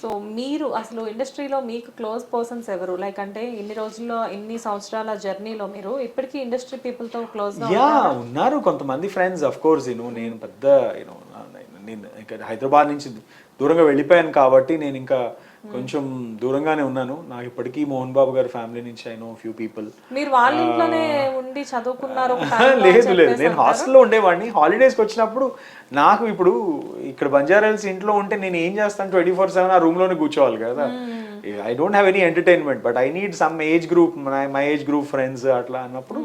So మీరు అసలు ఇండస్ట్రీలో మీకు క్లోజ్ పర్సన్స్ ఎవరు? లైక్ అంటే ఇన్ని రోజుల్లో ఇన్ని సంవత్సరాల జర్నీలో మీరు ఇప్పటికీ ఇండస్ట్రీ పీపుల్తో క్లోజ్ యా ఉన్నారు? కొంతమంది ఫ్రెండ్స్ అఫ్ కోర్స్ యూనో నేను పెద్ద యూనో నేను ఇక్కడ హైదరాబాద్ నుంచి దూరంగా వెళ్ళిపోయాను కాబట్టి నేను ఇంకా కొంచెం దూరంగానే ఉన్నాను. నాకు ఇప్పటికీ మోహన్ బాబు గారి ఫ్యామిలీ నుంచి ఐ నో ఫ్యూ పీపుల్. మీరు వాళ్ళ ఇంట్లోనే ఉండి చదువుకున్నారు లేదు లేదు నేను. హాస్టల్లో ఉండేవాడిని. హాలిడేస్కి వచ్చినప్పుడు నాకు ఇప్పుడు ఇక్కడ బంజారాల్స్ ఇంట్లో ఉంటే నేను ఏం చేస్తాను ట్వంటీ ఫోర్ సెవెన్ ఆ రూమ్లోనే కూర్చోవాలి కదా. I don't have any entertainment but I need some age group my age group friends అట్లా అన్నప్పుడు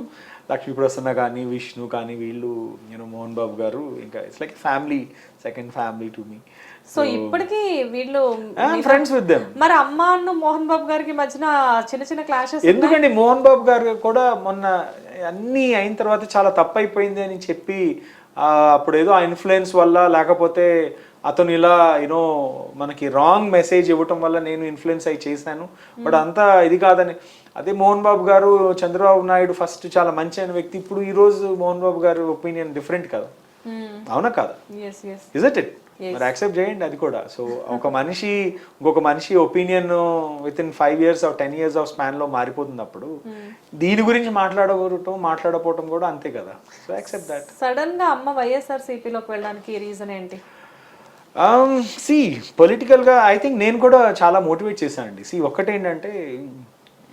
లక్ష్మీ ప్రసన్న కానీ విష్ణు కానీ వీళ్ళు నేను మోహన్ బాబు గారు ఇంకా it's like family second family to me so ఇప్పటికీ వీళ్ళు ఫ్రెండ్స్ విత్ దెమ్ మరి అమ్మ అన్న మోహన్ బాబు గారికి మధ్యన చిన్న చిన్న క్లాషెస్ ఎందుకండి మోహన్ బాబు గారు కూడా మొన్న అన్నీ అయిన తర్వాత చాలా తప్పు అయిపోయింది అని చెప్పి అప్పుడు ఏదో ఆ ఇన్ఫ్లుయెన్స్ వల్ల లేకపోతే అతను ఇలా యూనో మనకి రాంగ్ మెసేజ్ ఇవ్వటం వల్ల నేను ఇన్ఫ్లుయెన్స్ అయి చేశాను. బట్ అంతా ఇది కాదని అదే మోహన్ బాబు గారు చంద్రబాబు నాయుడు ఫస్ట్ చాలా మంచి అయిన వ్యక్తి. ఇప్పుడు ఈ రోజు మోహన్ బాబు గారి ఒపీనియన్ డిఫరెంట్ కదా. అవునా కాదా? ఇట్ ఇట్ మరి యాక్సెప్ట్ చేయండి అది కూడా. సో ఒక మనిషి ఇంకొక మనిషి opinion with in five years of ten years of స్పాన్లో మారిపోతున్నప్పుడు దీని గురించి మాట్లాడబోవటం మాట్లాడపోవటం కూడా అంతే కదా. సో యాక్సెప్ట్ దట్ సడన్గా అమ్మ వైఎస్ఆర్ సిపిలోకి వెళ్ళడానికి రీజన్ ఏంటి? సి పొలిటికల్గా ఐ థింక్ నేను కూడా చాలా మోటివేట్ చేశానండి. సి ఒక్కటేంటంటే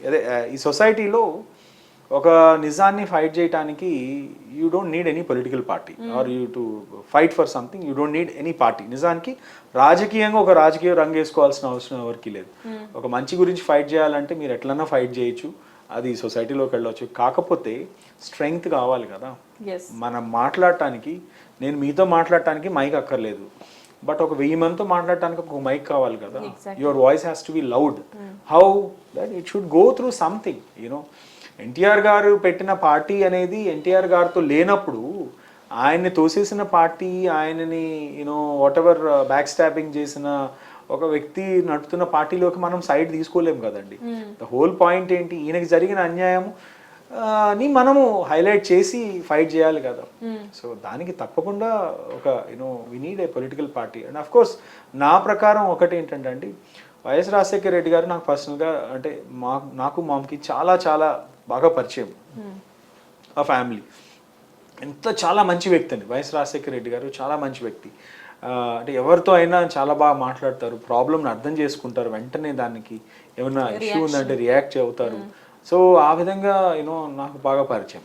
అదే ఈ సొసైటీలో ఒక నిజాన్ని ఫైట్ చేయడానికి you don't need any political party or you to fight for something you don't need any party నిజానికి రాజకీయంగా ఒక రాజకీయ రంగు వేసుకోవాల్సిన అవసరం ఎవరికి లేదు. ఒక మంచి గురించి ఫైట్ చేయాలంటే మీరు ఎట్లన్నా ఫైట్ చేయొచ్చు. అది సొసైటీలోకి వెళ్ళొచ్చు. కాకపోతే స్ట్రెంగ్త్ కావాలి కదా. మనం మాట్లాడటానికి నేను మీతో మాట్లాడటానికి మైక్ అక్కర్లేదు. బట్ ఒక వెయ్యి మందితో మాట్లాడటానికి ఒక మైక్ కావాలి కదా. Your voice has to be loud how that it should go through something you know NTR గారు పెట్టిన పార్టీ అనేది ఎన్టీఆర్ గారితో లేనప్పుడు ఆయన్ని తోసేసిన పార్టీ ఆయనని you know whatever back stopping చేసిన ఒక వ్యక్తి నడుపుతున్న పార్టీలోకి మనం సైడ్ తీసుకోలేం కదండి. ద హోల్ పాయింట్ ఏంటి? ఈయనకి జరిగిన అన్యాయం ఆ, ని మనము హైలైట్ చేసి ఫైట్ చేయాలి కదా. సో దానికి తప్పకుండా ఒక you know we need a political party and of course నా ప్రకారం ఒకటి ఏంటంటే అండి వైఎస్ రాజశేఖర రెడ్డి గారు నాకు పర్సనల్గా అంటే మా నాకు మామకి చాలా చాలా బాగా పరిచయం. ఆ ఫ్యామిలీ. ఎంత చాలా మంచి వ్యక్తి అండి. వైఎస్ రాజశేఖర రెడ్డి గారు చాలా మంచి వ్యక్తి. అంటే ఎవరితో అయినా చాలా బాగా మాట్లాడతారు. ప్రాబ్లమ్ని అర్థం చేసుకుంటారు వెంటనే దానికి. ఏమైనా ఇష్యూ ఉందంటే రియాక్ట్ అవుతారు. సో ఆ విధంగా యూనో నాకు బాగా పరిచయం.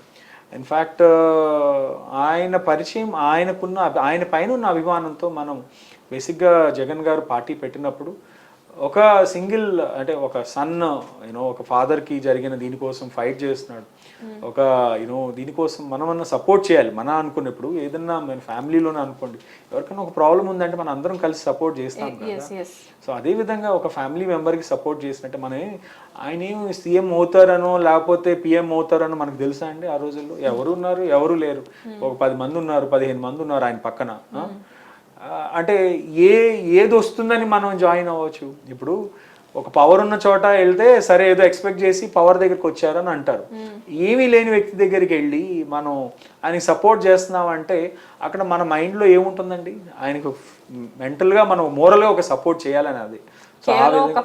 ఇన్ఫ్యాక్ట్ ఆయన పరిచయం ఆయనకున్న ఆయన పైన ఉన్న అభిమానంతో మనం బేసిక్గా జగన్ గారు పార్టీ పెట్టినప్పుడు ఒక సింగిల్ అంటే ఒక సన్ యూనో ఒక father కి జరిగిన దీనికోసం ఫైట్ చేస్తున్నాడు. ఒక యూనో దీనికోసం మనమన్నా సపోర్ట్ చేయాలి. మన అనుకున్నప్పుడు ఏదన్నా మన ఫ్యామిలీలోనే అనుకోండి. ఎవరికైనా ఒక ప్రాబ్లం ఉందంటే మనం అందరం కలిసి సపోర్ట్ చేస్తాం కదా. ఎస్ సో అదే విధంగా ఒక ఫ్యామిలీ మెంబర్కి సపోర్ట్ చేసినట్టే మనం ఆయన ఏం సీఎం అవుతారనో లేకపోతే పిఎం అవుతారనో మనకు తెలుసా అండి ఆ రోజుల్లో? ఎవరు ఉన్నారు? ఎవరు లేరు. ఒక పది మంది ఉన్నారు పదిహేను మంది ఉన్నారు ఆయన పక్కన. అంటే ఏ ఏది వస్తుందని మనం జాయిన్ అవ్వచ్చు? ఇప్పుడు ఒక పవర్ ఉన్న చోట వెళ్తే సరే ఏదో ఎక్స్పెక్ట్ చేసి పవర్ దగ్గరికి వచ్చారని అంటారు. ఏమీ లేని వ్యక్తి దగ్గరికి వెళ్ళి మనం ఆయనకి సపోర్ట్ చేస్తున్నాం అంటే అక్కడ మన మైండ్లో ఏముంటుందండి? ఆయనకు మెంటల్గా మనం మోరల్గా ఒక సపోర్ట్ చేయాలని అది. సో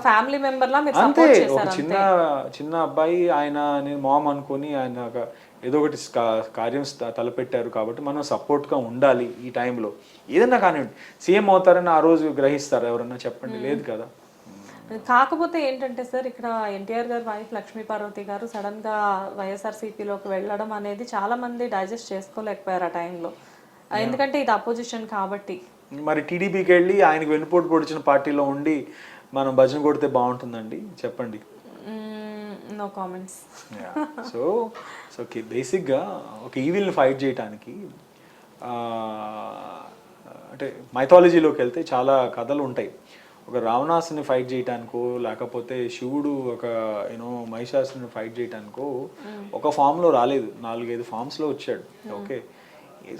ఫ్యామిలీ అంతే ఒక చిన్న చిన్న అబ్బాయి ఆయన నేను మామ్ అనుకొని ఆయన ఏదో ఒకటి కార్యం తలపెట్టారు కాబట్టి మనం సపోర్ట్గా ఉండాలి ఈ టైంలో. ఏదన్నా కానివ్వండి సీఎం అవుతారని ఆ రోజు గ్రహిస్తారు ఎవరన్నా చెప్పండి? లేదు కదా. కాకపోతే ఏంటంటే సార్ ఇక్కడ ఎన్టీఆర్ గారు వైఫ్ లక్ష్మీ పార్వతి గారు సడన్గా వైఎస్ఆర్ సిపిలోకి వెళ్ళడం అనేది చాలా మంది డైజెస్ట్ చేసుకోలేకపోయారు ఆ టైంలో. ఎందుకంటే ఇది అపోజిషన్ కాబట్టి. మరి టీడీపీకి వెళ్ళి ఆయనకు వెన్నుపోటు పొడిచిన పార్టీలో ఉండి మనం భజన కొడితే బాగుంటుందండి? చెప్పండి. నో కామెంట్స్ సో సో బేసిక్గా ఒక ఈవిల్ని ఫైట్ చేయటానికి అంటే మైథాలజీలోకి వెళ్తే చాలా కథలు ఉంటాయి. ఒక రావణాసుని ఫైట్ చేయటానికో లేకపోతే శివుడు ఒక యూనో మహిషాసుని ఫైట్ చేయటానికో ఒక ఫామ్లో రాలేదు. నాలుగైదు ఫామ్స్లో వచ్చాడు. ఓకే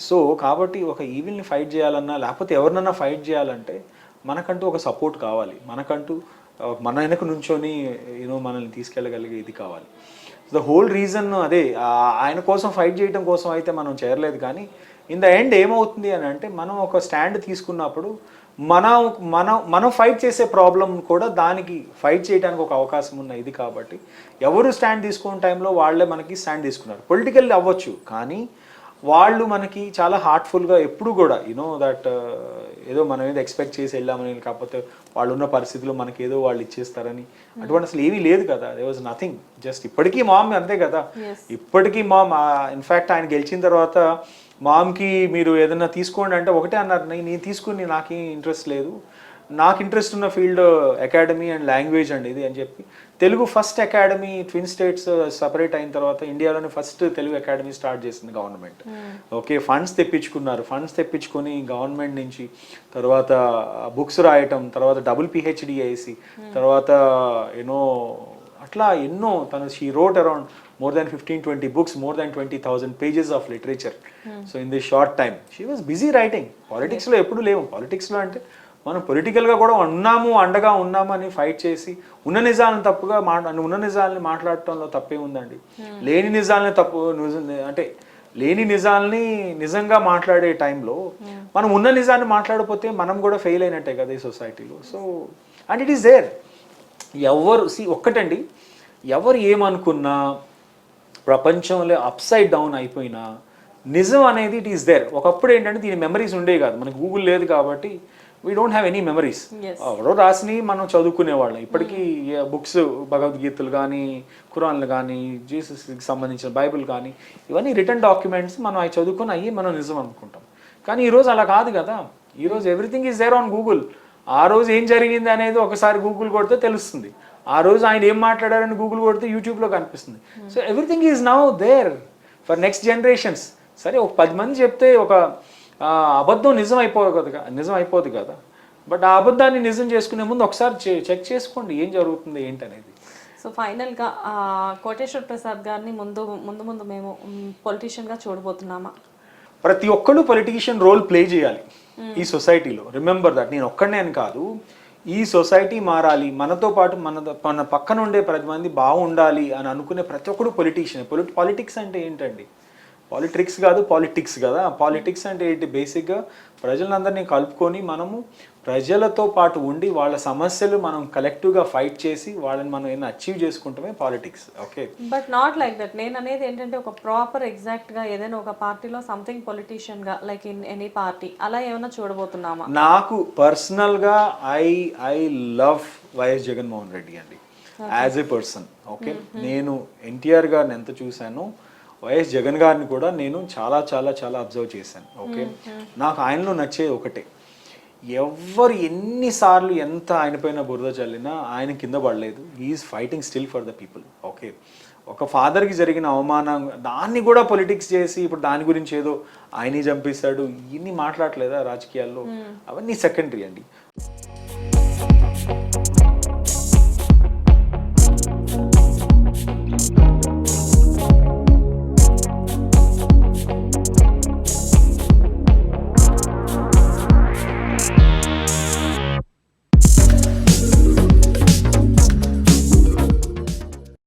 సో కాబట్టి ఒక ఈవిల్ని ఫైట్ చేయాలన్నా లేకపోతే ఎవరినన్నా ఫైట్ చేయాలంటే మనకంటూ ఒక సపోర్ట్ కావాలి. మనకంటూ మన వెనక నుంచొని యూనో మనల్ని తీసుకెళ్ళగలిగే ఇది కావాలి. ద హోల్ రీజన్ అదే ఆయన కోసం ఫైట్ చేయడం కోసం అయితే మనం చేరలేదు కానీ ఇన్ ద ఎండ్ ఏమవుతుంది అని అంటే మనం ఒక స్టాండ్ తీసుకున్నప్పుడు మనం మనం మనం ఫైట్ చేసే ప్రాబ్లం కూడా దానికి ఫైట్ చేయడానికి ఒక అవకాశం ఉన్న ఇది కాబట్టి ఎవరు స్టాండ్ తీసుకున్న టైంలో వాళ్ళే మనకి స్టాండ్ తీసుకున్నారు. పొలిటికల్ అవ్వచ్చు కానీ వాళ్ళు మనకి చాలా హార్ట్ఫుల్గా ఎప్పుడు కూడా యూనో దట్ ఏదో మనం ఏదో ఎక్స్పెక్ట్ చేసి వెళ్ళామని కాకపోతే వాళ్ళు ఉన్న పరిస్థితిలో మనకి ఏదో వాళ్ళు ఇచ్చేస్తారని. అటువంటి అసలు ఏమీ లేదు కదా. దే వాజ్ నథింగ్ జస్ట్ ఇప్పటికీ మామ్ అంతే కదా. ఇప్పటికీ మామ్ ఇన్ఫ్యాక్ట్ ఆయన గెలిచిన తర్వాత మామ్కి మీరు ఏదైనా తీసుకోండి అంటే ఒకటే అన్నారు. "నేను- నేను తీసుకుని నాకేం ఇంట్రెస్ట్ లేదు. నాకు ఇంట్రెస్ట్ ఉన్న ఫీల్డ్ అకాడమీ అండ్ లాంగ్వేజ్ అండి ఇది అని చెప్పి Telugu first academy twin states separate అయిన తర్వాత ఇండియాలోనే ఫస్ట్ తెలుగు అకాడమీ స్టార్ట్ చేసింది గవర్నమెంట్ ఓకే ఫండ్స్ తెప్పించుకున్నారు. ఫండ్స్ తెప్పించుకొని గవర్నమెంట్ నుంచి తర్వాత బుక్స్ రాయటం తర్వాత డబుల్ పిహెచ్డి వేసి తర్వాత యూనో అట్లా ఎన్నో తను she wrote around more than fifteen twenty books more than twenty thousand pages of literature so in this short time she was busy writing పాలిటిక్స్లో ఎప్పుడు లేవు. పాలిటిక్స్లో అంటే మనం పొలిటికల్గా కూడా ఉన్నాము అండగా ఉన్నాము అని ఫైట్ చేసి ఉన్న నిజాలను తప్పుగా మాట్లా ఉన్న నిజాలని మాట్లాడటంలో తప్పే ఉందండి. లేని నిజాలని తప్పు అంటే లేని నిజాల్ని నిజంగా మాట్లాడే టైంలో మనం ఉన్న నిజాన్ని మాట్లాడకపోతే మనం కూడా ఫెయిల్ అయినట్టే కదా ఈ సొసైటీలో so and it is there ఎవరు సి ఒక్కటండి ఎవరు ఏమనుకున్నా ప్రపంచంలో అప్సైడ్ డౌన్ అయిపోయినా నిజం అనేది ఇట్ ఈస్ దేర్ ఒకప్పుడు ఏంటంటే దీని మెమరీస్ ఉండేవి కాదు. మనకి గూగుల్ లేదు కాబట్టి we don't have any memories. ఎవరో రాసినవి మనం చదువుకునేవాళ్ళం ఇప్పటికీ బుక్స్ భగవద్గీతలు కానీ ఖురాన్లు కానీ జీసస్కి సంబంధించిన బైబిల్ కానీ ఇవన్నీ రిటర్న్ డాక్యుమెంట్స్ మనం అవి చదువుకొని అయ్యి మనం నిజం అనుకుంటాం. కానీ ఈరోజు అలా కాదు కదా. ఈరోజు everything is there on Google ఆ రోజు ఏం జరిగింది అనేది ఒకసారి గూగుల్ కొడితే తెలుస్తుంది. ఆ రోజు ఆయన ఏం మాట్లాడారని గూగుల్ కొడితే యూట్యూబ్లో కనిపిస్తుంది. So everything is now there for next generations సరే ఒక పది మంది చెప్తే ఒక అబద్ధం నిజం అయిపోదు కదా నిజం అయిపోదు కదా. బట్ ఆ అబద్ధాన్ని నిజం చేసుకునే ముందు ఒకసారి చె- చెక్ చేసుకోండి ఏం జరుగుతుంది ఏంటనేది. సో ఫైనల్గా ఆ, కోటేశ్వర్ ప్రసాద్ గారిని ముందు ముందు ముందు మేము పొలిటీషియన్గా చూడబోతున్నామా? ప్రతి ఒక్కళ్ళు పొలిటీషియన్ రోల్ ప్లే చేయాలి ఈ సొసైటీలో. రిమెంబర్ దట్ నేను ఒక్కడనే అని కాదు. ఈ సొసైటీ మారాలి మనతో పాటు మన మన పక్కన ఉండే ప్రతి మంది బాగుండాలి అని అనుకునే ప్రతి ఒక్కడు పొలిటీషియన్. పొలిటి పాలిటిక్స్ అంటే ఏంటండి? పాలిటిక్స్ కాదు పాలిటిక్స్ కదా. పాలిటిక్స్ అంటే ఏంటి? బేసిక్గా ప్రజలందరినీ కలుపుకొని మనము ప్రజలతో పాటు ఉండి వాళ్ళ సమస్యలు మనం కలెక్టివ్గా ఫైట్ చేసి వాళ్ళని మనం ఏమైనా achieve చేసుకుంటామే politics okay but not like that నేను అనేది ఏంటంటే ఒక ప్రాపర్ ఎగ్జాక్ట్గా ఏదైనా ఒక పార్టీలో సంథింగ్ పొలిటీషియన్గా లైక్ ఇన్ ఎనీ పార్టీ అలా ఏమైనా చూడబోతున్నామా? నాకు పర్సనల్గా I I love YS Jaganmohan Reddy అండి. యాజ్ ఎ పర్సన్ ఓకే నేను ఎన్టీఆర్ గారిని ఎంత చూశానో వైఎస్ జగన్ గారిని కూడా నేను చాలా చాలా చాలా అబ్జర్వ్ చేశాను ఓకే నాకు ఆయనలో నచ్చేది ఒకటే. ఎవ్వరు ఎన్నిసార్లు ఎంత ఆయన పైన బురద చల్లినా ఆయన కింద పడలేదు. Is fighting still for the people okay ఒక ఫాదర్కి జరిగిన అవమానం దాన్ని కూడా పొలిటిక్స్ చేసి ఇప్పుడు దాని గురించి ఏదో ఆయన్ని చంపేశాడు ఇన్ని మాట్లాడలేదా రాజకీయాల్లో? అవన్నీ సెకండరీ అండి.